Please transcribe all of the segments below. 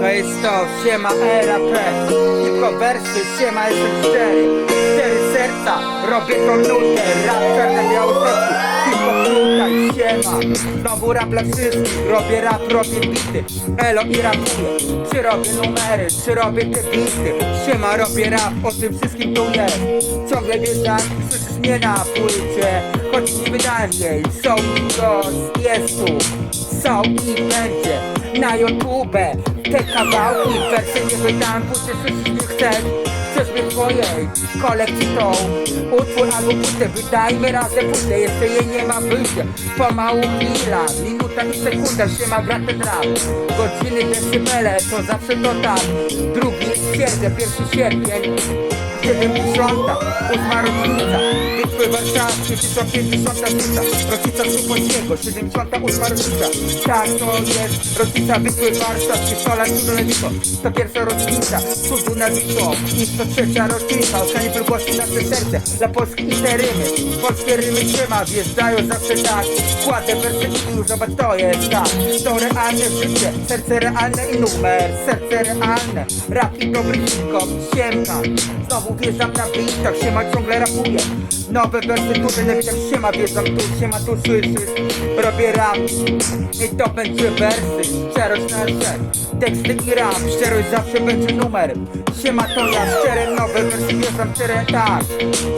To jest to, siema RAP Tylko wersy, siema jestem szczery. Cztery serca, robię to nutę Rap czarne białostocki Tylko tutaj, siema. Znowu rap dla wszystkich Robię rap, robię bity. Elo i rapuję. Czy robię numery, czy robię te bity. Siema, robię rap, o tym wszystkim tu jest. Ciągle wjeżdżam, słyszysz mnie na płycie. Choć nie wydałem jej Są i jest tu. Są i będzie na YouTube Te kawałki, wersje nie wydam, płyty nie chcesz. Chcesz mieć swojej kolekcji tą Utwór albo płytę, wydajmy razem płytę Jeszcze jej nie ma wyjście Pomału chwila, minuta i sekunda Siema gra ten rap. Godziny, decybele, to zawsze to tak. Drugi sierpień, pierwszy sierpień 70, ósma rocznica. Bitwy warszawskie, 1050 rocznica Rocznica Krupolskiego, 78 rocznica. Tak to jest, rocznica Bitwy warszawskie Solar Cudo Lewiko, to pierwsza rocznica. Cudu na Wisłą, i to trzecia rocznica. Oskanie głosi nasze serce, dla Polski i te rymy Polskie rymy trzyma, wjeżdżają zawsze tak. Kładę wersy i zobacz to jest tak. To realne życie, serce realne i numer. Serce realne, rap i dobry hip-hop. Siemka, znowu wjeżdżam na bitach Siema ciągle rapuję. Nowe wersy na widać siema Wjeżdżam tu, siema tu słyszysz. Robię rap i to będzie wersy Szczerość na rzecz Teksty i rap, szczerość zawsze będzie numerem Siema to ja, szczere nowe wersy Wjeżdżam szczere tak.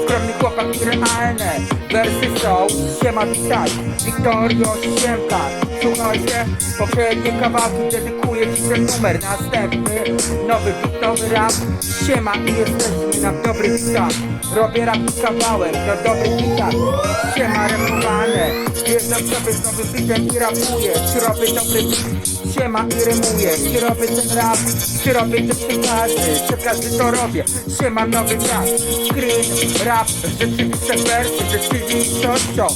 Skromny chłopak i realne Wersy są, siema witaj Wiktorio, siemka. Słuchajcie, poprzednie kawałki Dedykuję ci ten numer. Następny, nowy beat, nowy rap. Siema i jesteśmy na dobrych bitach Robię rap i kawałek do dobrych bitach Siema remowane Wjeżdżam sobie z nowym i rapuję. Czy robię dobry beat? Siema i rymuję Czy robię ten rap? Czy robię ten przekazy? Czy każdy to robię? Siema nowy czas Screen, rap, rzeczywiste wersy Rzeczywistością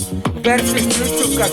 Wersy z życiówka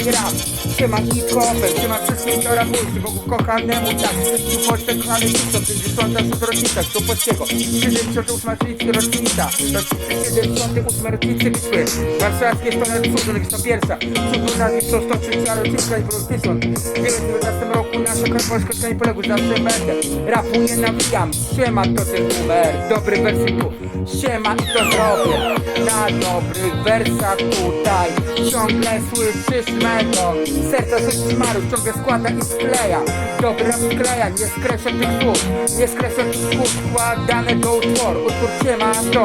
i rap Siema hip-hopem, siema wszystkim to rapujcie Bogu kochanemu tak. Tu Polsce kochany Krzysztof, 56 rocznica Tu Polskiego, 78 czyli rocznica. Rocznica 78 rocznicy Wisły Warszawskie strony cudu, to pierwsza. Cudu na Wisłą 103 rocznica i był tysiąc. W 19 roku nasza kraj Polska nie poległ Zawsze będę, rapuję, nawijam. Siema to ten numer, dobry wersy tu Siema i to zrobię? Na dobrych wersach tutaj. Ciągle słyszysz mego. Serca słyszysz maru, ciągle składa i skleja. Dobry rap skleja, nie skreśla tych słów. Nie skreśla tych słów. Składane do utworu Utwór siema to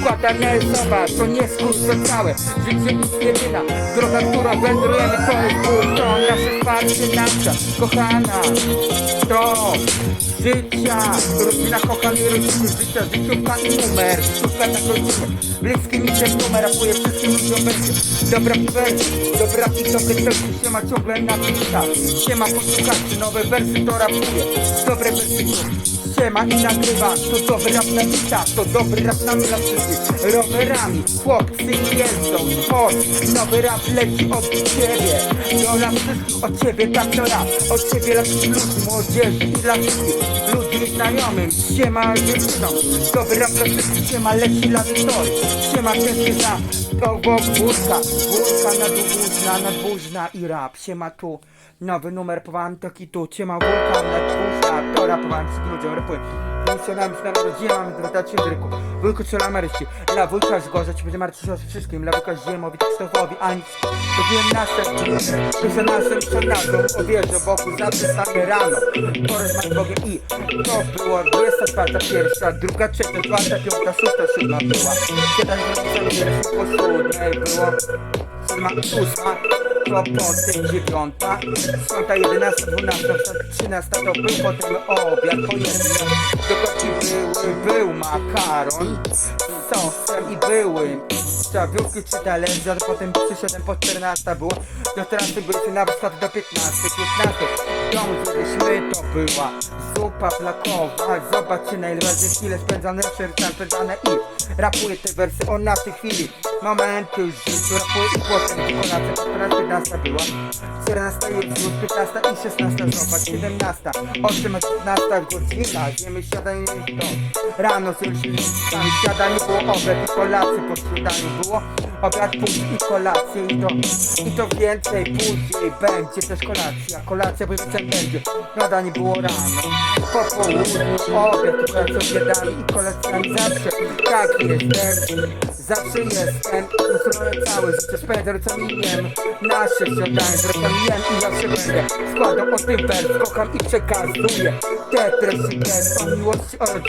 składane zobacz To nie skór, to całe. Życie jest jedyna Droga, którą wędrujemy to jest Bóg To nasze wsparcie, nasza kochana. To życia Rodzina kochanej rodziny Życia, życiówka numer. Życiówka na rodziny Bliski mi ten numer Rapuje wszystkim ludziom będzie Dobra wersy, dobra i dobre teksty Siema ciągle na bitach Siema posłuchajcie, nowe wersy to rapuję Dobre wersy Siema i nagrywa. To dobry rap na bitach To dobry rap na dla wszystkich. Rowerami chłopcy jeżdżą. Sport, nowy rap leci od ciebie. To dla wszystkich od ciebie, tak to rap Od ciebie dla ludzi, młodzieży i dla wszystkich. Ludzi znajomych, siema dziewczynom Dobry rap dla wszystkich, siema leci dla Wiktorii Siema ciężkie za obok wózka. Wózka nadwóźna, nadwóźna i rap. Siema tu, nowy numer powałem taki tu Siema wózka, nadwóźna, to rapowałem z ludziom, rapuję Funkcjonałem z narodziny, mamy drodać języku Wujku czy lameryści, dla wujka Ci będzie martwić o wszystkim, dla wujka ziemowi, tekstowowi, a nic Robiłem nasze, piszę naszym przed O wieży wokół, zawsze stanie rano Porozmawiać z Bogiem i to było 24, pierwsza, druga, trzecia, czwarta, piąta, szósta, siódma była Siedem, zrobiłem wierszy po siódmej było ósma, to potem dziewiąta Piąta, jedenasta, dwunasta, trzynasta to był potem obiad po jednym Dokładnie były, był makaron z sosem i były. Czawiówki czy a potem przyszedłem po 14 było Do 14 byliśmy na przykład do 15, 15 W domu zjedliśmy to była zupa flakowa. Zobaczcie na ile razy chwile spędzane, serca spędzane i Rapuję te wersy. O naszej chwili Momenty w życiu, rapuję i potem wykonacja 14, 15 była 14 jest już 15 i 16 zobacz 17, 18 godzina Zjemy śniadanie to Rano zjedliśmy tam śniadanie było obiad i kolację po śniadaniu było. Obiad później i kolację i to, i to więcej później będzie też kolacja. Kolacja bo wieczorem będzie, nada nie było rano. Po południu obiad i praca obiadami i kolacjami zawsze. Tak jestem, zawsze jestem. Usuwamy całe życie, spędzę ręcami jem Nasze śniadanie, z jem i zawsze będę. Składał o tym wers, kocham i przekazuję. Te treści, te o miłości, o rodzinie